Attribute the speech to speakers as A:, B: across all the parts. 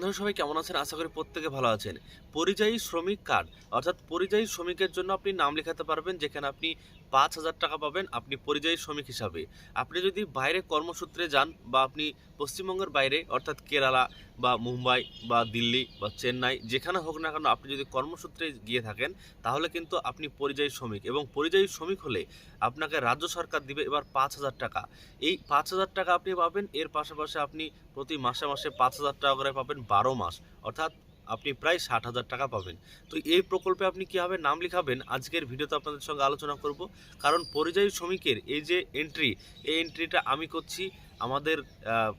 A: বন্ধুরা, সবাই কেমন আছেন? আশা করি প্রত্যেকে ভালো আছেন। পরিযায়ী শ্রমিক কার্ড, অর্থাৎ পরিযায়ী শ্রমিকের জন্য আপনি নাম লেখাতে পারবেন, যেখানে আপনি পাঁচ হাজার টাকা পাবেন আপনি পরিযায়ী শ্রমিক হিসাবে। আপনি যদি বাইরে কর্মসূত্রে যান বা আপনি পশ্চিমবঙ্গের বাইরে, অর্থাৎ কেরালা বা মুম্বাই বা দিল্লি বা চেন্নাই, যেখানে হোক না কেন আপনি যদি কর্মসূত্রে গিয়ে থাকেন, তাহলে কিন্তু আপনি পরিযায়ী শ্রমিক এবং পরিযায়ী শ্রমিক হলে আপনাকে রাজ্য সরকার দিবে এবার পাঁচ হাজার টাকা। এই পাঁচ হাজার টাকা আপনি পাবেন, এর পাশাপাশি আপনি প্রতি মাসে মাসে পাঁচ হাজার টাকা করে পাবেন বারো মাস। অর্থাৎ আপনি প্রায় ষাট হাজার টাকা পাবেন। তো এই প্রকল্পে আপনি কীভাবে নাম লিখাবেন? আজকের ভিডিওতে আপনাদের সঙ্গে আলোচনা করব। কারণ পরিযায়ী শ্রমিকের এই যে এন্ট্রি এই এন্ট্রিটা আমি করছি আমাদের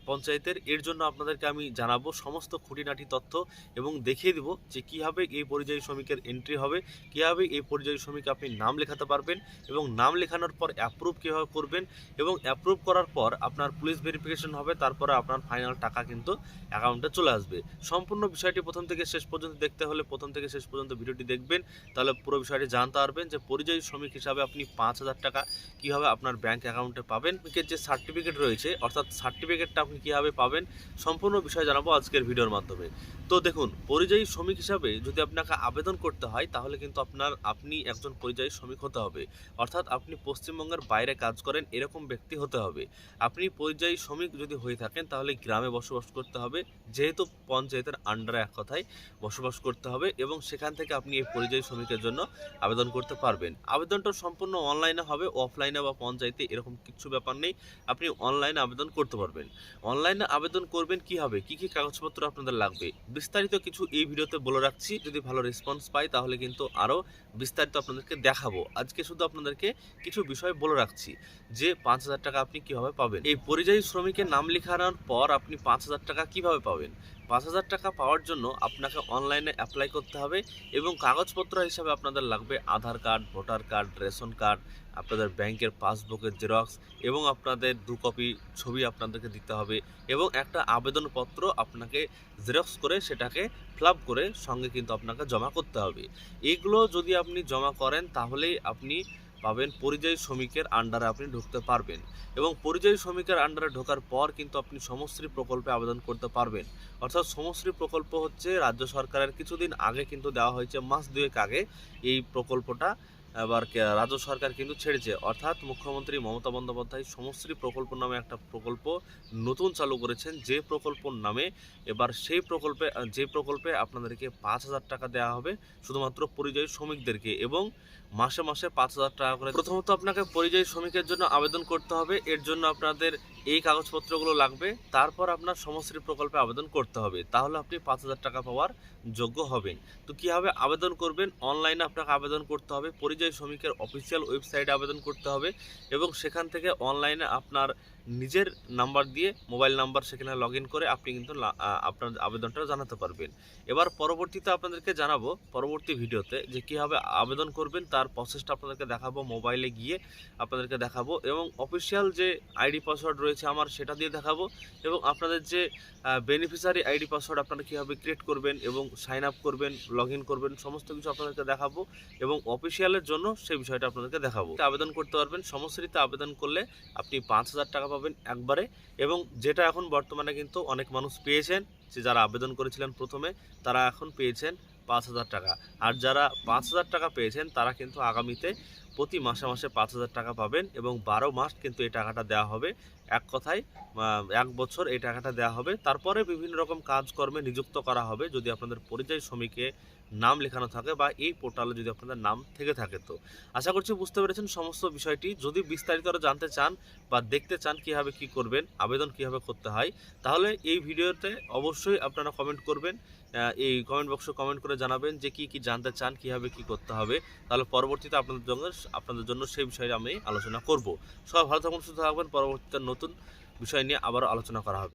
A: পঞ্চায়েতের। এর জন্য আপনাদেরকে আমি জানাব সমস্ত খুঁটিনাটি তথ্য এবং দেখিয়ে দিব যে কীভাবে এই পরিযায়ী শ্রমিকের এন্ট্রি হবে, কীভাবে এই পরিযায়ী শ্রমিক আপনি নাম লেখাতে পারবেন এবং নাম লেখানোর পর অ্যাপ্রুভ কীভাবে করবেন এবং অ্যাপ্রুভ করার পর আপনার পুলিশ ভেরিফিকেশন হবে, তারপরে আপনার ফাইনাল টাকা কিন্তু অ্যাকাউন্টে চলে আসবে। সম্পূর্ণ বিষয়টি প্রথম থেকে শেষ পর্যন্ত দেখতে হলে প্রথম থেকে শেষ পর্যন্ত ভিডিওটি দেখবেন, তাহলে পুরো বিষয়টি জানতে পারবেন যে পরিযায়ী শ্রমিক হিসাবে আপনি পাঁচ হাজার টাকা কীভাবে আপনার ব্যাংক অ্যাকাউন্টে পাবেন। যে সার্টিফিকেট রয়েছে অর্থাৎ সার্টিফিকেটটা আপনি কীভাবে পাবেন, সম্পূর্ণ বিষয় জানাব আজকের ভিডিওর মাধ্যমে। তো দেখুন, পরিযায়ী শ্রমিক হিসাবে যদি আপনাকে আবেদন করতে হয়, তাহলে কিন্তু আপনার, আপনি একজন পরিযায়ী শ্রমিক হতে হবে। অর্থাৎ আপনি পশ্চিমবঙ্গের বাইরে কাজ করেন, এরকম ব্যক্তি হতে হবে। আপনি পরিযায়ী শ্রমিক যদি হয়ে থাকেন, তাহলে গ্রামে বসবাস করতে হবে। যেহেতু পঞ্চায়েতের আন্ডারে এক কথায় বসবাস করতে হবে এবং সেখান থেকে আপনি এই পরিযায়ী শ্রমিকের জন্য আবেদন করতে পারবেন। আবেদনটা সম্পূর্ণ অনলাইনে হবে অফলাইনে বা পঞ্চায়েতে এরকম কিছু ব্যাপার নেই। আপনি অনলাইনে আবেদন করতে পারবেন। অনলাইনে আবেদন করবেন কি হবে? কি কি কাগজপত্র আপনাদের লাগবে? বিস্তারিত কিছু এই ভিডিওতে বলে রাখছি। যদি ভালো রেসপন্স পাই, তাহলে কিন্তু আরও বিস্তারিত আপনাদেরকে দেখাবো। আজকে শুধু আপনাদেরকে কিছু বিষয় বলে রাখছি, যে পাঁচ হাজার টাকা আপনি কীভাবে পাবেন? এই পরিযায়ী শ্রমিকের নাম লেখানোর পর আপনি পাঁচ হাজার টাকা কীভাবে পাবেন? পাঁচ হাজার টাকা পাওয়ার জন্য আপনাকে অনলাইনে অ্যাপ্লাই করতে হবে এবং কাগজপত্র হিসাবে আপনাদের লাগবে Aadhaar card, voter card, ration card আপনাদের ব্যাংকের পাসবুকের জেরক্স এবং আপনাদের দু কপি ছবি আপনাদেরকে দিতে হবে এবং একটা আবেদনপত্র আপনাকে জেরক্স করে সেটাকে ফিল করে সঙ্গে কিন্তু আপনাকে জমা করতে হবে। এগুলো যদি আপনি জমা করেন তাহলেই আপনি পাবেন পরিযায়ী শ্রমিকের আন্ডারে আপনি ঢুকতে পারবেন এবং পরিযায়ী শ্রমিকের আন্ডারে ঢোকার পর কিন্তু আপনি সমশ্রী প্রকল্পে আবেদন করতে পারবেন। অর্থাৎ সমশ্রী প্রকল্প হচ্ছে রাজ্য সরকারের কিছুদিন আগে কিন্তু দেওয়া হয়েছে, মাস দুয়েক আগে এই প্রকল্পটা এবার রাজ্য সরকার কিন্তু ছেড়েছে। অর্থাৎ মুখ্যমন্ত্রী মমতা বন্দ্যোপাধ্যায় সমশ্রী প্রকল্প নামে একটা প্রকল্প নতুন চালু করেছেন। যে প্রকল্পর নামে এবার সেই প্রকল্পে যে প্রকল্পে আপনাদেরকে পাঁচ হাজার টাকা দেওয়া হবে শুধুমাত্র পরিযায়ী শ্রমিকদেরকে এবং মাসে মাসে পাঁচ হাজার টাকা করে প্রথমত আপনাকে পরিযায়ী শ্রমিকের জন্য আবেদন করতে হবে। এর জন্য আপনাদের এই কাগজপত্রগুলো লাগবে। তারপর আপনার সমশ্রী প্রকল্পে আবেদন করতে হবে। তাহলে আপনি পাঁচ হাজার টাকা পাওয়ার যোগ্য হবেন। তো কীভাবে আবেদন করবেন? অনলাইনে আপনাকে আবেদন করতে হবে। পরিযায়ী শ্রমিকের অফিসিয়াল ওয়েবসাইটে আবেদন করতে হবে এবং সেখান থেকে অনলাইনে আপনার নিজের নাম্বার দিয়ে মোবাইল নাম্বার সেখানে লগ করে আপনি কিন্তু আপনার আবেদনটা জানাতে পারবেন। এবার পরবর্তীতে আপনাদেরকে জানাব পরবর্তী ভিডিওতে যে কীভাবে আবেদন করবেন, তার প্রসেসটা আপনাদেরকে দেখাবো মোবাইলে গিয়ে আপনাদেরকে দেখাবো এবং অফিসিয়াল যে আইডি পাসওয়ার্ড রয়েছে আমার সেটা দিয়ে দেখাবো এবং আপনাদের যে বেনিফিশিয়ারি আইডি পাসওয়ার্ড আপনারা কীভাবে ক্রিয়েট করবেন এবং সাইন আপ করবেন লগ করবেন, সমস্ত কিছু আপনাদেরকে দেখাবো এবং অফিসিয়ালের জন্য সেই বিষয়টা আপনাদেরকে দেখাবো। আবেদন করতে পারবেন সমস্যাতে আবেদন করলে আপনি পাঁচ হাজার টাকা পাবেন একবারে। এবং যেটা এখন বর্তমানে কিন্তু অনেক মানুষ পেয়েছেন, যে যারা আবেদন করেছিলেন প্রথমে, তারা এখন পেয়েছেন পাঁচ হাজার টাকা। আর যারা পাঁচ হাজার টাকা পেয়েছেন, তারা কিন্তু আগামীতে প্রতি মাসে মাসে পাঁচ হাজার টাকা পাবেন এবং বারো মাস কিন্তু এই টাকাটা দেওয়া হবে। এক কথায় এক বছর এই টাকাটা দেওয়া হবে। তারপরে বিভিন্ন রকম কাজকর্মে নিযুক্ত করা হবে। যদি আপনাদের পরিযায়ী শ্রমিকে নাম লেখানো থাকে বা এই পোর্টালে যদি আপনাদের নাম থেকে থাকে তো। আশা করছি বুঝতে পেরেছেন সমস্ত বিষয়টি। যদি বিস্তারিত আরও জানতে চান বা দেখতে চান কীভাবে কি করবেন, আবেদন কীভাবে করতে হয়, তাহলে এই ভিডিওতে অবশ্যই আপনারা কমেন্ট করবেন। এই কমেন্ট বক্সে কমেন্ট করে জানাবেন যে কি কি জানতে চান, কীভাবে কি করতে হবে। তাহলে পরবর্তীতে আপনাদের জন্য আপনাদের জন্য সেই বিষয়ে আমি আলোচনা করব। সবাই ভালো থাকুন, সুস্থ থাকবেন। পরবর্তীতে নতুন বিষয় নিয়ে আবারও আলোচনা করা হবে।